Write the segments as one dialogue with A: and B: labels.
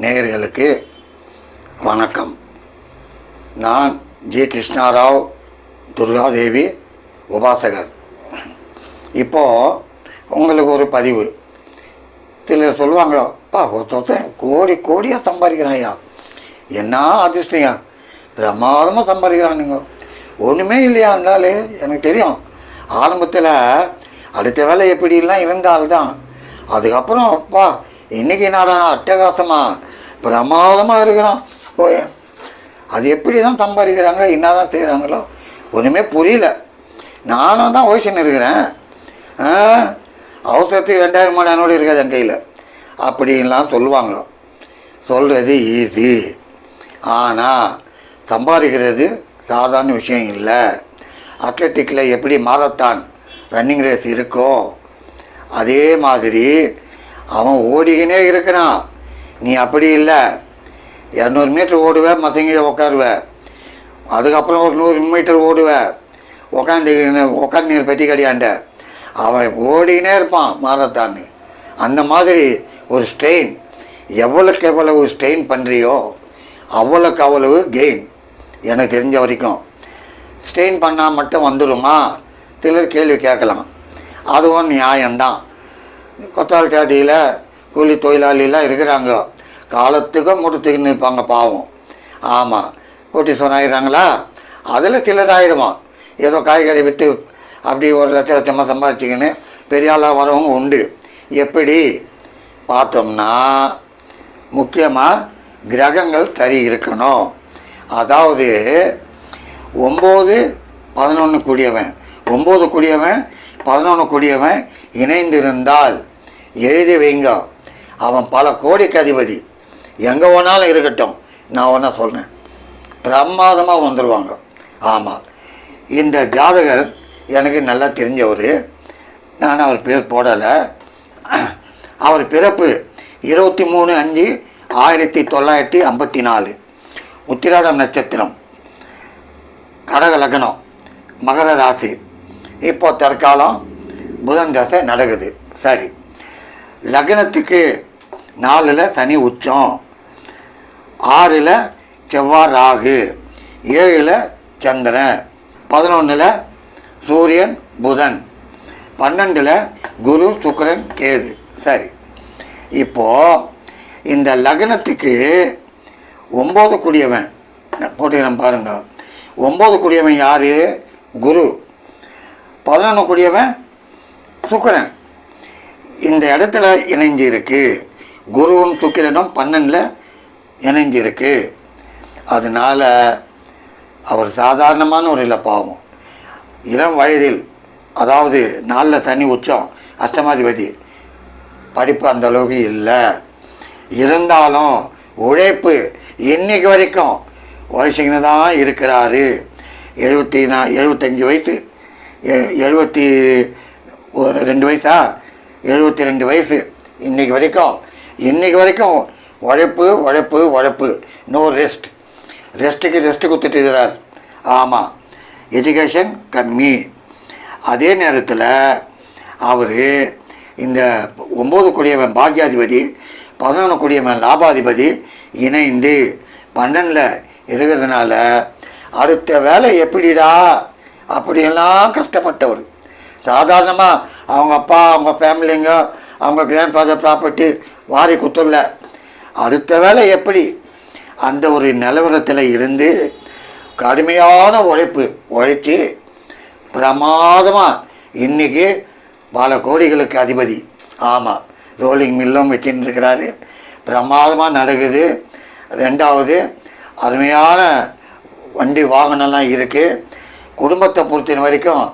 A: நேயர்களுக்கு வணக்கம். நான் ஜி. கிருஷ்ணாராவ் துர்காதேவி உபாசகர். இப்போது உங்களுக்கு ஒரு பதிவு. சிலர் சொல்லுவாங்க அப்பா ஒருத்தன் கோடி கோடியாக சம்பாதிக்கிறான் ஐயா. என்ன அதிர்ஷ்டம்? பிரமாதமாக சம்பாதிக்கிறானுங்க ஒன்றுமே இல்லையா இருந்தாலும் எனக்கு தெரியும். ஆரம்பத்தில் அடுத்த வேலை எப்படிலாம் இருந்தால்தான். அதுக்கப்புறம் அப்பா இன்றைக்கி நாடா அட்டகாசமாக பிரமாதமாக இருக்கிறான் போய் அது எப்படி தான் சம்பாதிக்கிறாங்க என்ன தான் செய்கிறாங்களோ ஒன்றுமே புரியல. நானும் தான் ஓய்ச்சின்னு இருக்கிறேன். அவசரத்துக்கு ரெண்டாயிரம் மூணாயிரம் இருக்காது என் கையில். அப்படின்லாம் சொல்லுவாங்க. சொல்கிறது ஈஸி ஆனால் சம்பாதிக்கிறது சாதாரண விஷயம் இல்லை. அத்லெட்டிக்கில் எப்படி மாரத்தான் ரன்னிங் ரேஸ் இருக்கோ அதே மாதிரி அவன் ஓடிக்கினே இருக்கிறான். நீ அப்படி இல்லை. இரநூறு மீட்டர் ஓடுவேன் மற்றவங்க உட்காருவ அதுக்கப்புறம் ஒரு நூறு மீட்டர் ஓடுவேன் உக்காந்து உட்காந்து பெட்டி கிடையாண்ட. அவன் ஓடிக்கினே இருப்பான் மாறத்தான்னு அந்த மாதிரி ஒரு ஸ்ட்ரெயின் எவ்வளோக்கு எவ்வளவு ஸ்ட்ரெயின் பண்ணுறியோ அவ்வளோக்கு அவ்வளவு கெயின் எனக்கு தெரிஞ்ச வரைக்கும். ஸ்ட்ரெயின் பண்ணால் மட்டும் வந்துடுமா சிலர் கேள்வி கேட்கலாம். அதுவும் நியாயம்தான். கொத்தால் சாட்டியில் கூலி தொழிலாளிலாம் இருக்கிறாங்க. காலத்துக்கும் முடித்துக்கின்னு இருப்பாங்க பாவம். ஆமாம் கோட்டீஸ்வரன் ஆயிடுறாங்களா? அதில் சிலர் ஆயிடுவான் ஏதோ காய்கறி விற்று அப்படி ஒரு லட்ச லட்சமாக சம்பாதிச்சிக்கின்னு பெரிய ஆளாக வரவங்க உண்டு. எப்படி? பார்த்தோம்னா முக்கியமாக கிரகங்கள் சரி இருக்கணும். அதாவது ஒம்பது பதினொன்று கூடியவன். ஒம்பது கூடியவன் பதினொன்று கூடியவன் இணைந்திருந்தால் எழுதி வைங்க. அவன் பல கோடிக்கு அதிபதி எங்கே வேணாலும் இருக்கட்டும். நான் ஒன்றா சொல்கிறேன் பிரமாதமாக வந்துடுவாங்க ஆமாம் இந்த ஜாதகர் எனக்கு நல்லா தெரிஞ்சவர். நான் அவர் பேர் போடலை. அவர் பிறப்பு இருபத்தி மூணு அஞ்சு ஆயிரத்தி தொள்ளாயிரத்தி ஐம்பத்தி நாலு. உத்திராடம் நட்சத்திரம். கடக லக்னம். மகர ராசி. இப்போ தற்காலம் புதன் தசை நடக்குது. சரி. லக்னத்துக்கு நாலில் சனி உச்சம். ஆறில் செவ்வாய் ராகு. ஏழில் சந்திரன். பதினொன்றில் சூரியன் புதன். பன்னெண்டில் குரு சுக்கரன் கேது. சரி. இப்போது இந்த லக்னத்துக்கு ஒம்பது கூடியவன். போட்டுக்கிறேன் பாருங்கள் ஒம்பது கூடியவன் யார்? குரு. பதினொன்று கூடியவன் சுக்கிரன். இந்த இடத்துல இணைஞ்சிருக்கு. குருவும் சுக்கிரனும் பன்னெண்டில் இணைஞ்சிருக்கு. அதனால் அதனால அவர் சாதாரணமான ஒரு இல்லை பாவம். இளம் வயதில் அதாவது நாளில் சனி உச்சம் அஷ்டமாதிபதி படிப்பு அந்த அளவுக்கு இல்லை. இருந்தாலும் உழைப்பு இன்னைக்கு வரைக்கும் வயசுங்கன்னு தான் இருக்கிறாரு. எழுபத்தி நா எழுபத்தஞ்சி வயசு எழுபத்தி ஒரு ரெண்டு வயசா? எழுபத்தி ரெண்டு வயசு. இன்றைக்கி வரைக்கும் இன்றைக்கி வரைக்கும் உழைப்பு உழைப்பு உழைப்பு. நோ ரெஸ்ட் ரெஸ்ட்டுக்கு ரெஸ்ட்டு கொடுத்துட்டு இருக்கிறார். ஆமாம் எஜுகேஷன் கம்மி. அதே நேரத்தில் அவர் இந்த ஒம்பது கொடியவன் பாக்யாதிபதி பதினொன்று கொடியவன் லாபாதிபதி இணைந்து பன்னெண்டில் இருக்கிறதுனால அடுத்த வேலை எப்படிடா? அப்படியெல்லாம் கஷ்டப்பட்டவர். சாதாரணமாக அவங்க அப்பா அவங்க ஃபேமிலிங்க அவங்க கிராண்ட் ஃபாதர் ப்ராப்பர்ட்டி வாரி குத்துள்ள அடுத்த வேலை எப்படி? அந்த ஒரு நிலவரத்தில் இருந்து கடுமையான உழைப்பு உழைச்சி பிரமாதமாக இன்றைக்கி பல கோடிகளுக்கு அதிபதி. ஆமாம் ரோலிங் மில்லும் வச்சுன்னு இருக்கிறாரு பிரமாதமாக நடக்குது. ரெண்டாவது அருமையான வண்டி வாகனம்லாம் இருக்குது குடும்பத்தை பொறுத்த வரைக்கும்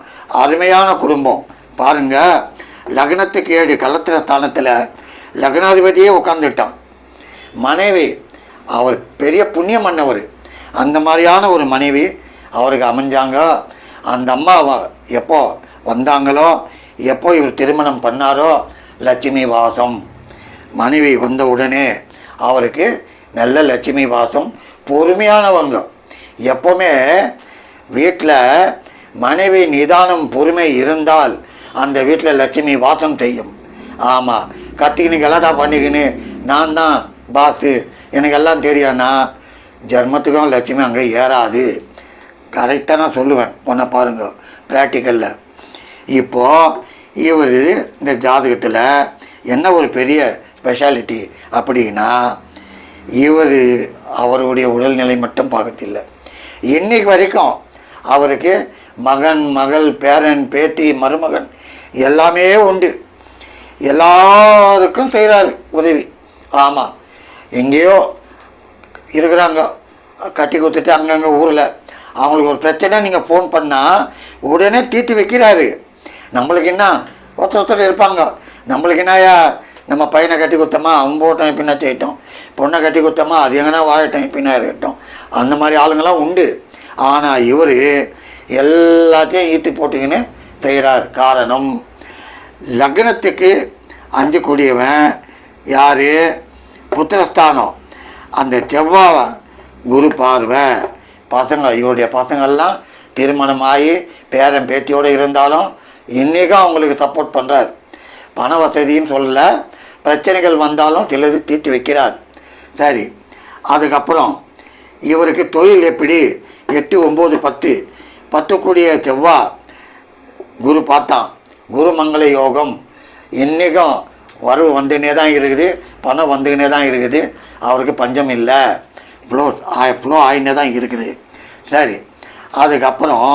A: அருமையான குடும்பம். பாருங்கள் லக்னத்துக்கு ஏழு கலத்திர ஸ்தானத்தில் லக்னாதிபதியே உட்காந்துட்டான் மனைவி அவர் பெரிய புண்ணியம் பண்ணவர். அந்த மாதிரியான ஒரு மனைவி அவருக்கு அமைஞ்சாங்க. அந்த அம்மா எப்போ வந்தாங்களோ எப்போ இவர் திருமணம் பண்ணாரோ லட்சுமி வாசம். மனைவி வந்த உடனே அவருக்கு நல்ல லட்சுமி வாசம். பொறுமையானவங்க. எப்போவுமே வீட்டில் மனைவி நிதானம் பொறுமை இருந்தால் அந்த வீட்டில் லட்சுமி வாசம் செய்யும். ஆமாம் கத்திக்கின்னு கலாட்டா பண்ணிக்கின்னு நான் தான் பாஸு எனக்கு எல்லாம் தெரியும்னா ஜென்மத்துக்கும் லட்சுமி அங்கே ஏறாது. கரெக்டாக நான் சொல்லுவேன். ஒன்றை பாருங்க ப்ராக்டிக்கலில் இப்போது இவர் இந்த ஜாதகத்தில் என்ன ஒரு பெரிய ஸ்பெஷாலிட்டி அப்படின்னா இவர் அவருடைய உடல்நிலை மட்டும் பார்க்கத்தில்லை இன்னைக்கு வரைக்கும் அவருக்கு மகன் மகள் பேரன் பேத்தி மருமகன் எல்லாமே உண்டு. எல்லாருக்கும் செய்கிறாரு உதவி. ஆமாம் எங்கேயோ இருக்கிறாங்க. கட்டி கொடுத்துட்டு அங்கங்கே ஊரில். அவங்களுக்கு ஒரு பிரச்சனை நீங்கள் ஃபோன் பண்ணால் உடனே தீர்த்து வைக்கிறாரு. நம்மளுக்கு என்ன? ஒருத்தர் ஒருத்தர் இருப்பாங்க. நம்மளுக்கு என்னயா நம்ம பையனை கட்டி கொடுத்தோமா? அவன் போட்டோம் பின்னா செய்யட்டும்? பொண்ணை கட்டி கொடுத்தோமா? அது எங்கன்னா வாழட்டும் பின்னா இருக்கட்டும் அந்த மாதிரி ஆளுங்களாம் உண்டு. ஆனால் இவர் எல்லாத்தையும் ஈர்த்து போட்டுக்கின்னு செய்கிறார் காரணம் லக்னத்துக்கு அஞ்சக்கூடியவன் யார்? புத்திரஸ்தானம். அந்த செவ்வாய் குரு பார்வை. பசங்க இவருடைய பசங்கள்லாம் திருமணம் ஆகி பேரன் பேத்தியோடு இருந்தாலும் இன்றைக்கும் அவங்களுக்கு சப்போர்ட் பண்ணுறார் பண வசதின்னு சொல்லல. பிரச்சனைகள் வந்தாலும் சிலது தீர்த்து வைக்கிறார். சரி அதுக்கப்புறம் இவருக்கு தொழில் எப்படி? எட்டு ஒம்பது பத்து. பத்து கூடிய செவ்வாய் குரு பார்த்தான் குரு மங்கள யோகம். இன்றைக்கும் வரவு வந்துக்கினே தான் இருக்குது பணம் வந்துக்கினே தான் இருக்குது. அவருக்கு பஞ்சம் இல்லை. ஃப்ளோ ஆய் ஃப்ளோ ஆயினே தான் இருக்குது. சரி அதுக்கப்புறம்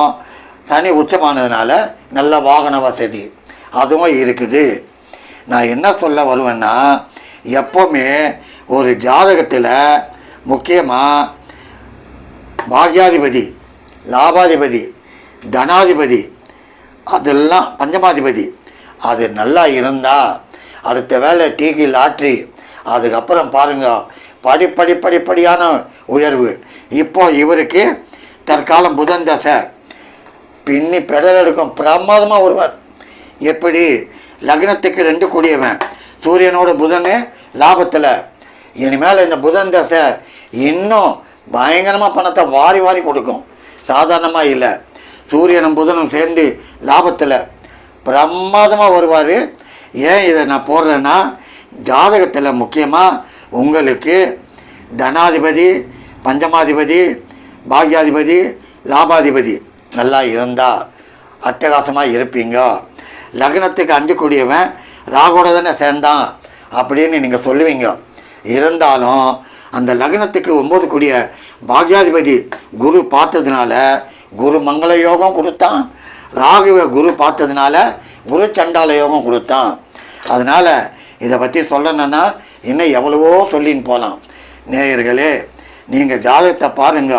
A: சனி உச்சமானதுனால நல்ல வாகன வசதி அதுவும் இருக்குது. நான் என்ன சொல்ல வருவேன்னா எப்போவுமே ஒரு ஜாதகத்தில் முக்கியமாக பாக்யாதிபதி லாபாதிபதி தனாதிபதி அதெல்லாம் பஞ்சமாதிபதி. அது நல்லா இருந்தால் அடுத்த வேலை டீக்கு லாட்ரி அதுக்கப்புறம் பாருங்கள் படிப்படி படிப்படியான உயர்வு. இப்போ இவருக்கு தற்காலம் புதன் தசை. பின்னி பெடல் எடுக்கும் பிரமாதமாக வருவார். எப்படி? லக்னத்துக்கு ரெண்டு கூடியவன். சூரியனோட புதனே லாபத்தில். இனிமேல் இந்த புதன் தசை இன்னும் பயங்கரமாக பணத்தை வாரி வாரி கொடுக்கும். சாதாரணமாக இல்லை. சூரியனும் புதனும் சேர்ந்து லாபத்தில் பிரமாதமாக வருவார். ஏன் இதை நான் போடுறேன்னா ஜாதகத்தில் முக்கியமாக உங்களுக்கு தனாதிபதி பஞ்சமாதிபதி பாக்யாதிபதி லாபாதிபதி நல்லா இருந்தால் அட்டகாசமாக இருப்பீங்க. லக்னத்துக்கு அஞ்சக்கூடியவன் ராகோட தானே சேர்ந்தான் அப்படின்னு நீங்கள் சொல்லுவீங்க. இருந்தாலும் அந்த லக்னத்துக்கு ஒம்பது கூடிய பாக்யாதிபதி குரு பார்த்ததுனால குரு மங்கள யோகம் கொடுத்தான். ராகுவ குரு பார்த்ததுனால குரு சண்டால யோகம் கொடுத்தான். அதனால் இதை பற்றி சொல்லணுன்னா இன்னும் எவ்வளவோ சொல்லின்னு போகலாம் நேயர்களே நீங்கள் ஜாதகத்தை பாருங்க.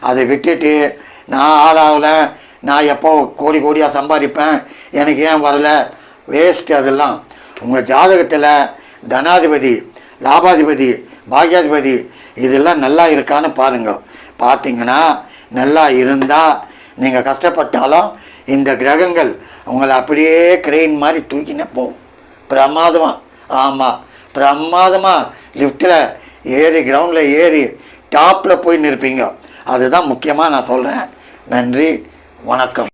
A: அதை விட்டுட்டு நான் ஆளாகல நான் எப்போ கோடி கோடியாக சம்பாதிப்பேன் எனக்கு ஏன் வரல? வேஸ்ட் அதெல்லாம். உங்கள் ஜாதகத்தில் தனாதிபதி லாபாதிபதி பாக்யாதிபதி இதெல்லாம் நல்லா இருக்கான்னு பாருங்கள் பார்த்தீங்கன்னா நல்லா இருந்தால் நீங்கள் கஷ்டப்பட்டாலும் இந்த கிரகங்கள் உங்களை அப்படியே கிரெயின் மாதிரி தூக்கினே போகும் பிரமாதமாக ஆமாம் பிரமாதமாக லிஃப்ட்டில் ஏறி கிரவுண்டில் ஏறி டாப்பில் போய் நிற்பீங்க அதுதான் முக்கியமாக நான் சொல்கிறேன் நன்றி வணக்கம்.